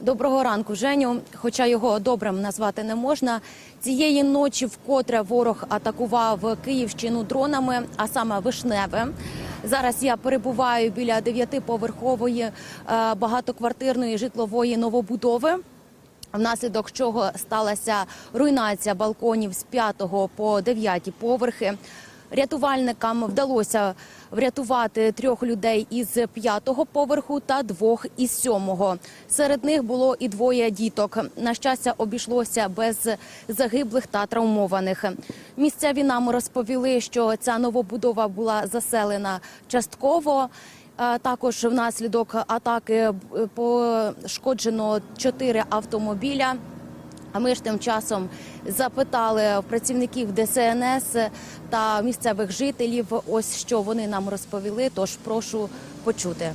Доброго ранку, Женю. Хоча його добрим назвати не можна. Цієї ночі вкотре ворог атакував Київщину дронами, а саме вишневе. Зараз я перебуваю біля дев'ятиповерхової е, багатоквартирної житлової новобудови. Внаслідок чого сталася руйнація балконів з 5 по 9 поверхи. Рятувальникам вдалося врятувати трьох людей із п'ятого поверху та двох із сьомого. Серед них було і двоє діток. На щастя, обійшлося без загиблих та травмованих. Місцеві нам розповіли, що ця новобудова була заселена частково. Також внаслідок атаки пошкоджено чотири автомобіля. А ми ж тим часом запитали працівників ДСНС та місцевих жителів. Ось що вони нам розповіли. Тож прошу почути.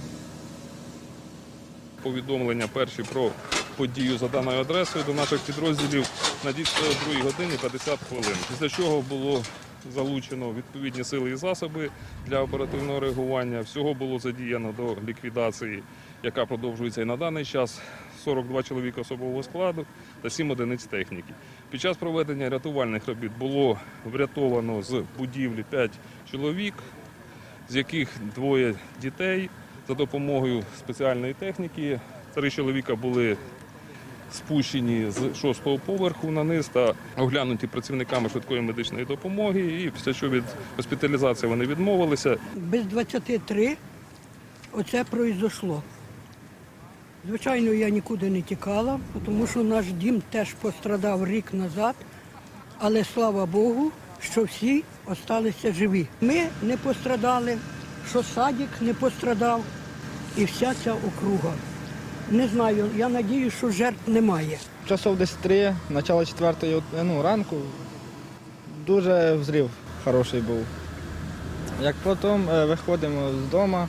Повідомлення перші про подію за даною адресою до наших підрозділів надійшло о 2 годині 50 хвилин. Після чого було залучено відповідні сили і засоби для оперативного реагування. Всього було задіяно до ліквідації, яка продовжується і на даний час. 42 чоловіка особового складу та 7 одиниць техніки. Під час проведення рятувальних робіт було врятовано з будівлі 5 чоловік, з яких двоє дітей за допомогою спеціальної техніки. Три чоловіка були спущені з шостого поверху на низ та оглянуті працівниками швидкої медичної допомоги. І після чого від госпіталізації вони відмовилися. без 23 оце произошло. Звичайно, я нікуди не тікала, тому що наш дім теж пострадав рік назад, але слава Богу, що всі залишилися живі. Ми не пострадали, що садик не пострадав і вся ця округа. Не знаю, я надію, що жертв немає. Часов десь три, начало четвертої ну, ранку. Дуже взрив хороший був. Як потім е, виходимо з дому,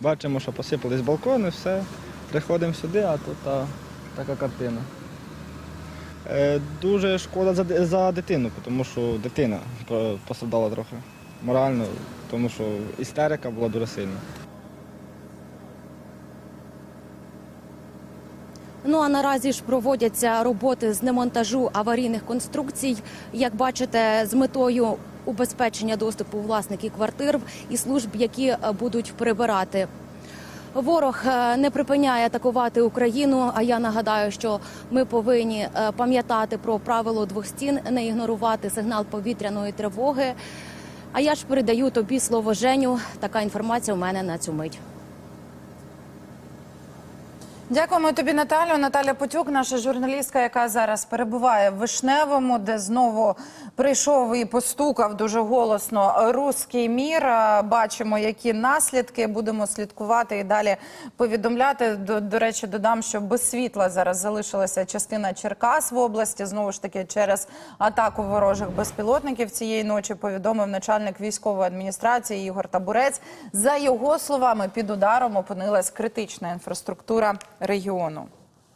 бачимо, що посипались балкони, все. Приходимо сюди, а тут та, така картина. Е, дуже шкода за, за дитину, тому що дитина по- пострадала трохи морально, тому що істерика була дуже сильна. Ну а наразі ж проводяться роботи з демонтажу аварійних конструкцій. Як бачите, з метою убезпечення доступу власників квартир і служб, які е, будуть прибирати. Ворог е, не припиняє атакувати Україну. А я нагадаю, що ми повинні е, пам'ятати про правило двох стін, не ігнорувати сигнал повітряної тривоги. А я ж передаю тобі слово Женю. Така інформація у мене на цю мить. Дякуємо тобі, Наталю. Наталя Потюк, наша журналістка, яка зараз перебуває в Вишневому, де знову прийшов і постукав дуже голосно руський мір. Бачимо, які наслідки будемо слідкувати і далі повідомляти. До, до речі, додам, що без світла зараз залишилася частина Черкас в області. Знову ж таки, через атаку ворожих безпілотників цієї ночі повідомив начальник військової адміністрації Ігор Табурець. За його словами, під ударом опинилась критична інфраструктура регіону.